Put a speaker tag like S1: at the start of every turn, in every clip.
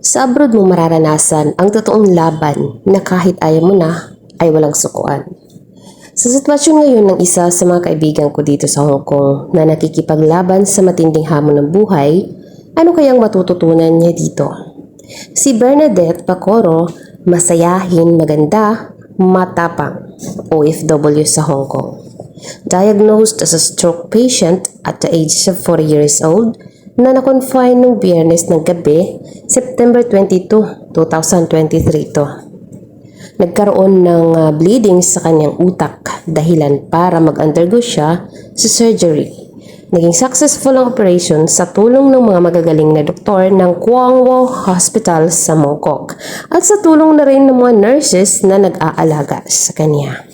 S1: Sa abroad mo mararanasan ang totoong laban na kahit ayaw mo na ay walang sukuan. Sa sitwasyon ngayon ng isa sa mga kaibigan ko dito sa Hong Kong na nakikipaglaban sa matinding hamon ng buhay, ano kayang matututunan niya dito? Si Bernadette Pacoro, masayahin, maganda, matapang, OFW sa Hong Kong. Diagnosed as a stroke patient at the age of 40 years old, na na-confine nung biyernes ng gabi, September 22, 2023 to. Nagkaroon ng ah, bleeding sa kanyang utak dahilan para mag-undergo siya sa surgery. Naging successful ang operation sa tulong ng mga magagaling na doktor ng Kwang Wo Hospital sa Mongkok at sa tulong na rin ng mga nurses na nag-aalaga sa kanya.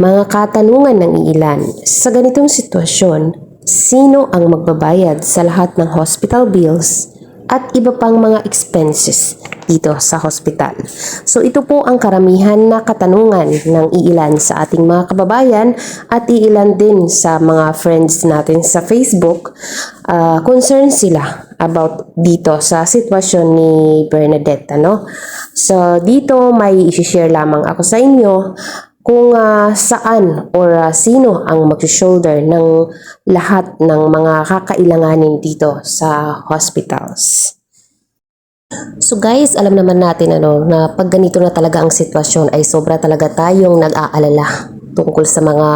S1: Mga katanungan ng ilan, sa ganitong sitwasyon, sino ang magbabayad sa lahat ng hospital bills at iba pang mga expenses dito sa hospital? So ito po ang karamihan na katanungan ng iilan sa ating mga kababayan at iilan din sa mga friends natin sa Facebook. Uh, concerned sila about dito sa sitwasyon ni Bernadette. Ano? So dito may isi-share lamang ako sa inyo kung ah, saan or ah, sino ang mag-shoulder ng lahat ng mga kakailanganin dito sa hospitals. So guys, alam naman natin ano na pag ganito na talaga ang sitwasyon ay sobra talaga tayong nag-aalala tungkol sa mga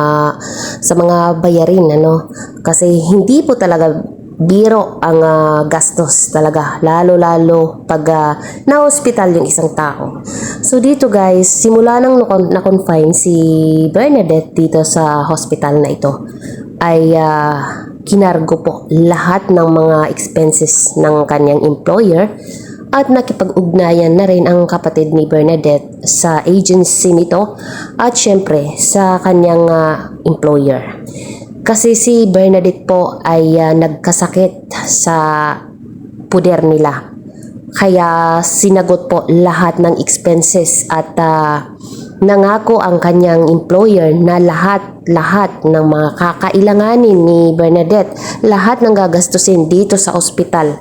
S1: sa mga bayarin ano kasi hindi po talaga biro ang ah, gastos talaga lalo-lalo pag ah, na-hospital yung isang tao. So dito guys, simula nang na-confine si Bernadette dito sa hospital na ito ay ah, kinargo po lahat ng mga expenses ng kanyang employer at nakipag-ugnayan na rin ang kapatid ni Bernadette sa agency nito at syempre sa kanyang ah, employer. Kasi si Bernadette po ay ah, nagkasakit sa puder nila. Kaya sinagot po lahat ng expenses at ah, nangako ang kanyang employer na lahat-lahat ng mga kakailanganin ni Bernadette, lahat ng gagastusin dito sa ospital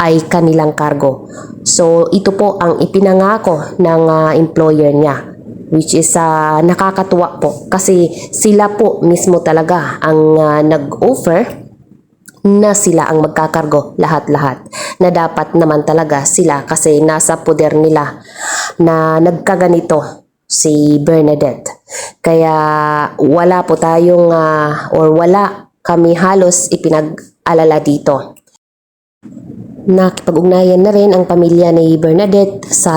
S1: ay kanilang kargo. So ito po ang ipinangako ng ah, employer niya which is ah, nakakatuwa po kasi sila po mismo talaga ang ah, nag-offer na sila ang magkakargo lahat-lahat na dapat naman talaga sila kasi nasa poder nila na nagkaganito si Bernadette. Kaya wala po tayong ah, or wala kami halos ipinag-alala dito. Nakipag-ugnayan na rin ang pamilya ni Bernadette sa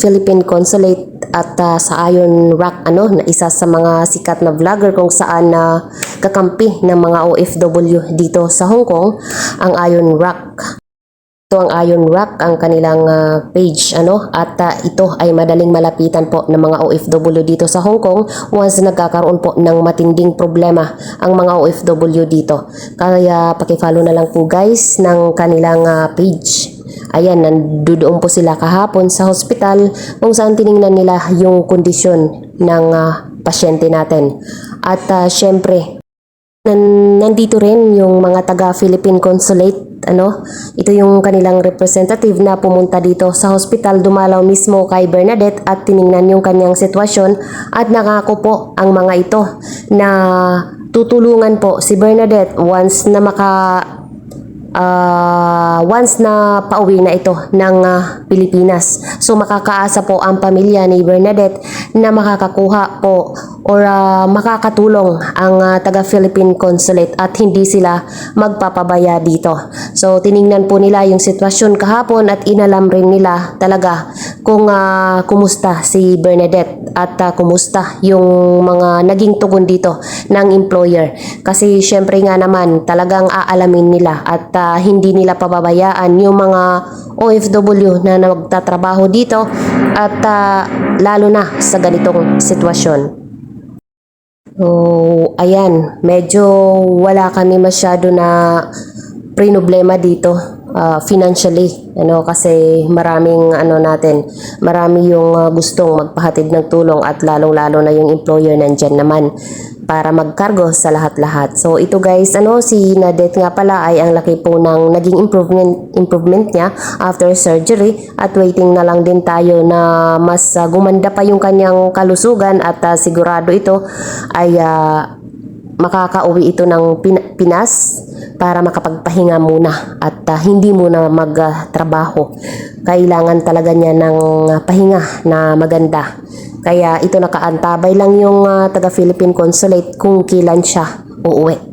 S1: Philippine Consulate at ah, sa Iron Rock ano na isa sa mga sikat na vlogger kung saan na kakampi ng mga OFW dito sa Hong Kong ang Iron Rock. Ito ang Iron Rock ang kanilang ah, page ano at ah, ito ay madaling malapitan po ng mga OFW dito sa Hong Kong once nagkakaroon po ng matinding problema ang mga OFW dito. Kaya paki-follow na lang po guys ng kanilang ah, page. Ayan, nandoon po sila kahapon sa hospital kung saan tiningnan nila yung kondisyon ng ah, pasyente natin. At ah, syempre, nan- nandito rin yung mga taga Philippine Consulate ano? Ito yung kanilang representative na pumunta dito sa hospital. Dumalaw mismo kay Bernadette at tiningnan yung kanyang sitwasyon at nakako po ang mga ito na tutulungan po si Bernadette once na maka ah, once na pauwi na ito ng ah, Pilipinas. So makakaasa po ang pamilya ni Bernadette na makakakuha po or ah, makakatulong ang ah, taga Philippine Consulate at hindi sila magpapabaya dito. So tiningnan po nila yung sitwasyon kahapon at inalam rin nila talaga kung ah, kumusta si Bernadette at ah, kumusta yung mga naging tugon dito ng employer. Kasi syempre nga naman talagang aalamin nila at ah, hindi nila pababayaan yung mga OFW na nagtatrabaho dito at ah, lalo na sa ganitong sitwasyon. So, ayan, medyo wala kami masyado na problema dito ah, financially ano kasi maraming ano natin marami yung ah, gustong magpahatid ng tulong at lalong-lalo na yung employer nandyan naman para magkargo sa lahat-lahat. So ito guys, ano si Nadette nga pala ay ang laki po ng naging improvement improvement niya after surgery at waiting na lang din tayo na mas ah, gumanda pa yung kanyang kalusugan at ah, sigurado ito ay ah, makakauwi ito ng Pin- Pinas para makapagpahinga muna at ah, hindi muna magtrabaho. Kailangan talaga niya ng ah, pahinga na maganda. Kaya ito nakaantabay lang yung ah, taga Philippine Consulate kung kailan siya uuwi.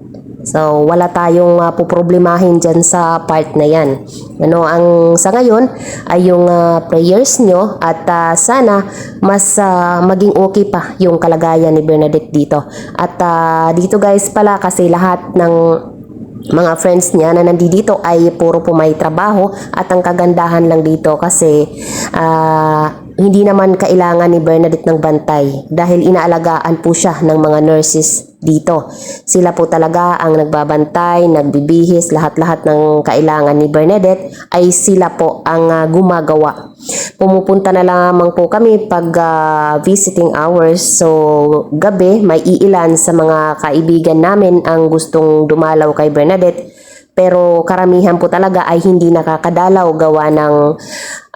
S1: So, wala tayong uh, puproblemahin dyan sa part na yan. Ano, ang sa ngayon ay yung ah, prayers nyo at ah, sana mas ah, maging okay pa yung kalagayan ni Bernadette dito. At ah, dito guys pala kasi lahat ng mga friends niya na nandito ay puro po may trabaho at ang kagandahan lang dito kasi ah, hindi naman kailangan ni Bernadette ng bantay dahil inaalagaan po siya ng mga nurses dito. Sila po talaga ang nagbabantay, nagbibihis, lahat-lahat ng kailangan ni Bernadette ay sila po ang ah, gumagawa. Pumupunta na lamang po kami pag ah, visiting hours. So, gabi may iilan sa mga kaibigan namin ang gustong dumalaw kay Bernadette. Pero karamihan po talaga ay hindi nakakadalaw gawa ng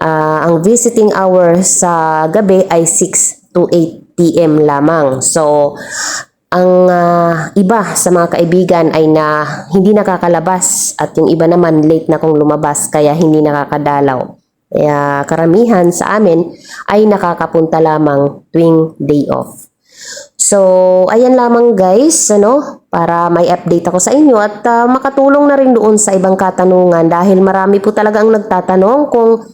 S1: ah, ang visiting hours sa gabi ay 6 to 8 p.m. lamang. So, ang ah, iba sa mga kaibigan ay na hindi nakakalabas at yung iba naman late na kung lumabas kaya hindi nakakadalaw. Kaya karamihan sa amin ay nakakapunta lamang tuwing day off. So, ayan lamang guys, ano, para may update ako sa inyo at ah, makatulong na rin doon sa ibang katanungan dahil marami po talaga ang nagtatanong kung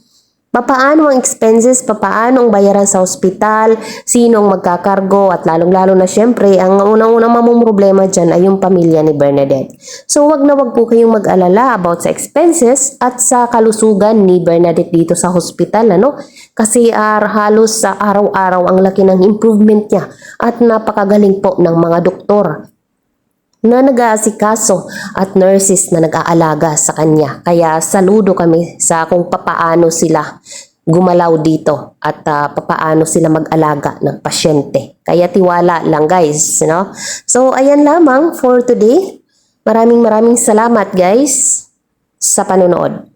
S1: papaano ang expenses, papaano ang bayaran sa ospital, sino ang magkakargo at lalong-lalo na syempre, ang unang-unang mamumroblema dyan ay yung pamilya ni Bernadette. So, wag na wag po kayong mag-alala about sa expenses at sa kalusugan ni Bernadette dito sa hospital, ano? Kasi ah, halos sa araw-araw ang laki ng improvement niya at napakagaling po ng mga doktor na nag-aasikaso at nurses na nag-aalaga sa kanya. Kaya saludo kami sa kung papaano sila gumalaw dito at ah, papaano sila mag-alaga ng pasyente. Kaya tiwala lang guys, no? So ayan lamang for today. Maraming maraming salamat guys sa panonood.